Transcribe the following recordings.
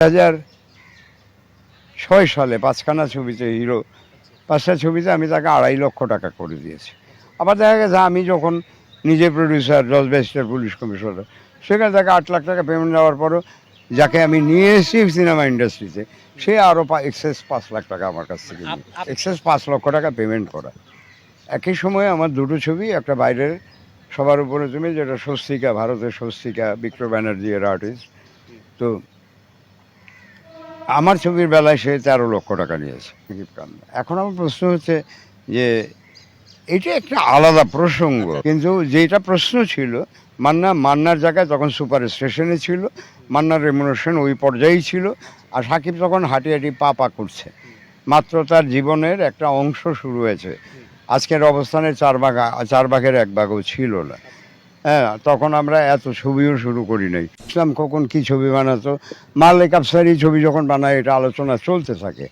হাজার ছয় সালে পাঁচখানা ছবিতে হিরো পাঁচটা ছবিতে আমি তাকে আড়াই লক্ষ টাকা করে দিয়েছি। আবার দেখা গেছে আমি যখন নিজে প্রডিউসার জজ ব্যারিস্টার পুলিশ কমিশনার সেখানে তাকে আট লাখ টাকা পেমেন্ট দেওয়ার পরও যাকে আমি নিয়ে এসেছি সিনেমা ইন্ডাস্ট্রিতে সে আরও এক্সেস পাঁচ লাখ টাকা আমার কাছ থেকে এক্সেস পাঁচ লক্ষ টাকা পেমেন্ট করা। একই সময়ে আমার দুটো ছবি একটা বাইরের সবার উপরে তুমি যেটা স্বস্তিকা ভারতের স্বস্তিকা বিক্রম ব্যানার্জি এর আর্টিস্ট তো আমার ছবির বেলায় সে তেরো লক্ষ টাকা নিয়েছে এখন আমার প্রশ্ন হচ্ছে যে, এটা একটা আলাদা প্রসঙ্গ, কিন্তু যেটা প্রশ্ন ছিল, মান্না, মান্নার জায়গায় তখন সুপার স্টেশনে ছিল মান্নার রেমুনেশন ওই পর্যায়েই ছিল, আর সাকিব তখন হাঁটি হাঁটি পা পা করছে। মাত্র তার জীবনের একটা অংশ শুরু হয়েছে। আজকের অবস্থানে চার ভাগ চার ভাগের এক ভাগও ছিল না। হ্যাঁ তখন আমরা এত ছবিও শুরু করি নাই। ইসলাম কখন কি ছবি বানাতো? মালিক আফসারি ছবি যখন বানায়, এটা আলোচনা চলতে থাকে।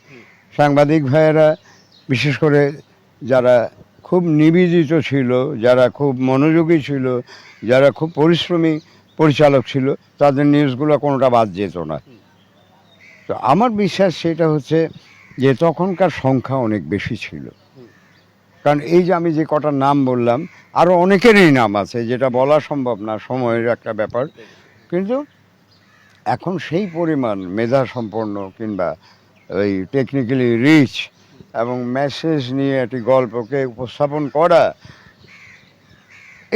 সাংবাদিক ভাইয়েরা, বিশেষ করে যারা খুব নিবেদিত ছিল, যারা খুব মনোযোগী ছিল, যারা খুব পরিশ্রমী পরিচালক ছিল, তাদের নিউজগুলো কোনোটা বাদ যেত না। তো আমার বিশ্বাস সেটা হচ্ছে যে তখনকার সংখ্যা অনেক বেশি ছিল। কারণ এই যে আমি যে কটা নাম বললাম আরও অনেকেরই নাম আছে, যেটা বলা সম্ভব না, সময়ের একটা ব্যাপার। কিন্তু এখন সেই পরিমাণ মেধা সম্পন্ন কিংবা ওই টেকনিক্যালি রিচ এবং মেসেজ নিয়ে একটি গল্পকে উপস্থাপন করা,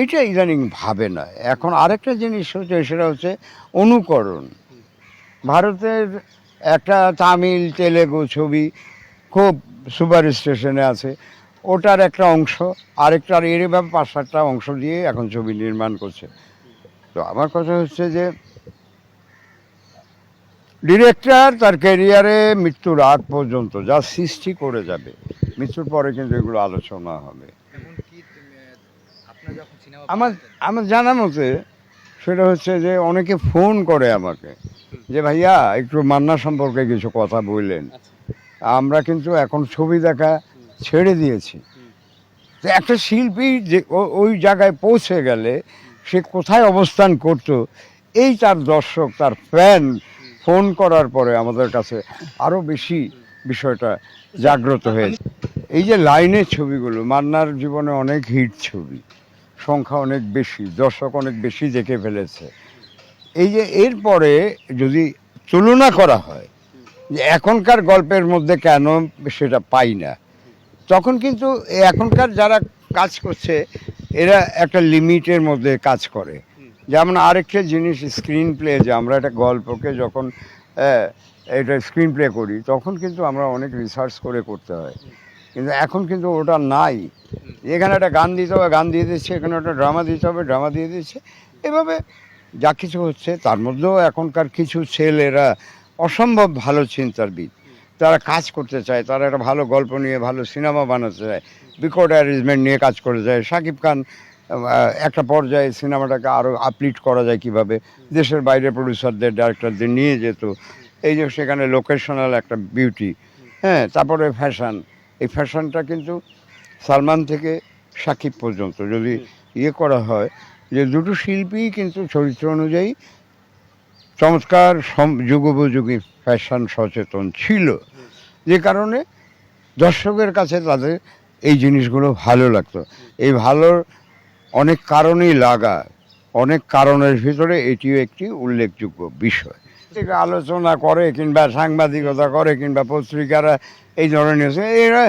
এটা ইদানিং ভাবে না। এখন আরেকটা জিনিস হচ্ছে, সেটা হচ্ছে অনুকরণ। ভারতের একটা তামিল, তেলেগু ছবি খুব সুপার স্টেশনে আছে। ওটার একটা অংশ আরেকটার এরভাবে পাঁচ সাতটা অংশ দিয়ে এখন ছবি নির্মাণ করছে। তো আমার কথা হচ্ছে যে ডিরেক্টর তার ক্যারিয়ারে মৃত্যুর আগ পর্যন্ত যা সৃষ্টি করে যাবে মৃত্যুর পরে কিন্তু এগুলো আলোচনা হবে। আমার আমার জানা মতে সেটা হচ্ছে যে অনেকে ফোন করে আমাকে যে ভাইয়া একটু মান্না সম্পর্কে কিছু কথা বললেন। আচ্ছা। আমরা কিন্তু এখন ছবি দেখা ছেড়ে দিয়েছি। তো একটা শিল্পী যে ওই জায়গায় পৌঁছে গেলে সে কোথায় অবস্থান করতো, এই তার দর্শক, তার ফ্যান ফোন করার পরে আমাদের কাছে আরও বেশি বিষয়টা জাগ্রত হয়েছে। এই যে লাইনের ছবিগুলো, মান্নার জীবনে অনেক হিট ছবি, সংখ্যা অনেক বেশি, দর্শক অনেক বেশি দেখে ফেলেছে। এই যে এরপরে যদি তুলনা করা হয়, যে এখনকার গল্পের মধ্যে কেন সেটা পাই না তখন কিন্তু এখনকার যারা কাজ করছে, এরা একটা লিমিটের মধ্যে কাজ করে। যেমন আরেকটা জিনিস স্ক্রিন প্লে যে আমরা একটা গল্পকে যখন এটা স্ক্রিন প্লে করি, তখন কিন্তু আমরা অনেক রিসার্চ করে করতে হয়। কিন্তু এখন কিন্তু ওটা নাই। এখানে একটা গান দিতে হবে, গান দিয়ে দিচ্ছে, এখানে একটা ড্রামা দিতে হবে ড্রামা দিয়ে দিচ্ছে। এভাবে যা কিছু হচ্ছে, তার মধ্যেও এখনকার কিছু ছেলেরা অসম্ভব ভালো চিন্তারবিদ তারা কাজ করতে চায়, তারা একটা ভালো গল্প নিয়ে, ভালো সিনেমা বানাতে চায় বিকট অ্যারেঞ্জমেন্ট নিয়ে কাজ করে যায় শাকিব খান একটা পর্যায়ে সিনেমাটাকে আরও আপলিট করা যায় কীভাবে? দেশের বাইরে প্রডিউসারদের ডাইরেক্টরদের নিয়ে যেত। এই যে সেখানে লোকেশনাল একটা বিউটি হ্যাঁ তারপরে ফ্যাশন এই ফ্যাশনটা কিন্তু সালমান থেকে সাকিব পর্যন্ত। যদি ইয়ে করা হয়, যে দুটো শিল্পী কিন্তু চরিত্র অনুযায়ী চমৎকার যুগোপযোগী ফ্যাশন সচেতন ছিল। যে কারণে দর্শকের কাছে তাদের এই জিনিসগুলো ভালো লাগতো। এই ভালোর অনেক কারণেই লাগা, অনেক কারণের ভিতরে এটিও একটি উল্লেখযোগ্য বিষয়। থেকে আলোচনা করে কিংবা সাংবাদিকতা করে কিংবা পত্রিকারা এই ধরনের এরা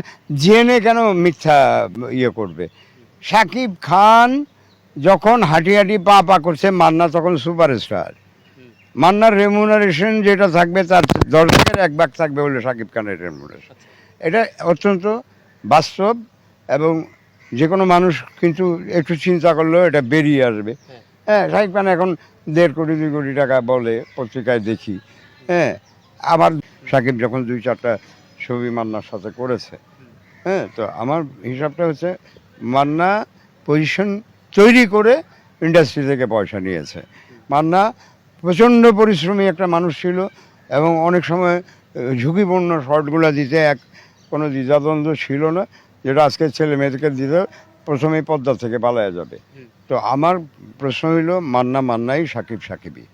জেনে কেন মিথ্যা ইয়ে করবে? সাকিব খান যখন হাঁটি হাঁটি পা পা করছে, মান্না তখন সুপারস্টার মান্নার রেমুনারেশন যেটা থাকবে তার দর্শকের এক ভাগ থাকবে বলে সাকিব খানের রেমুনারেশন এটা অত্যন্ত বাস্তব এবং যে কোনো মানুষ কিন্তু একটু চিন্তা করলেও এটা বেরিয়ে আসবে। হ্যাঁ। হ্যাঁ সাকিব খান এখন দেড় কোটি দুই কোটি টাকা বলে পত্রিকায় দেখি। হ্যাঁ আবার সাকিব যখন দুই চারটা ছবি মান্নার সাথে করেছে। হ্যাঁ তো আমার হিসাবটা হচ্ছে মান্না পজিশন তৈরি করে ইন্ডাস্ট্রি থেকে পয়সা নিয়েছে। মান্না প্রচণ্ড পরিশ্রমী একটা মানুষ ছিল এবং অনেক সময় ঝুঁকিপূর্ণ শর্টগুলো দিতে এক কোনো দ্বিধাদ্বন্দ্ব ছিল না যেটা আজকের ছেলে মেয়েদেরকে দিতে প্রথমেই পদ্মা থেকে পালায়া যাবে। তো আমার প্রশ্ন হইল মান্না মান্নাই সাকিব সাকিবই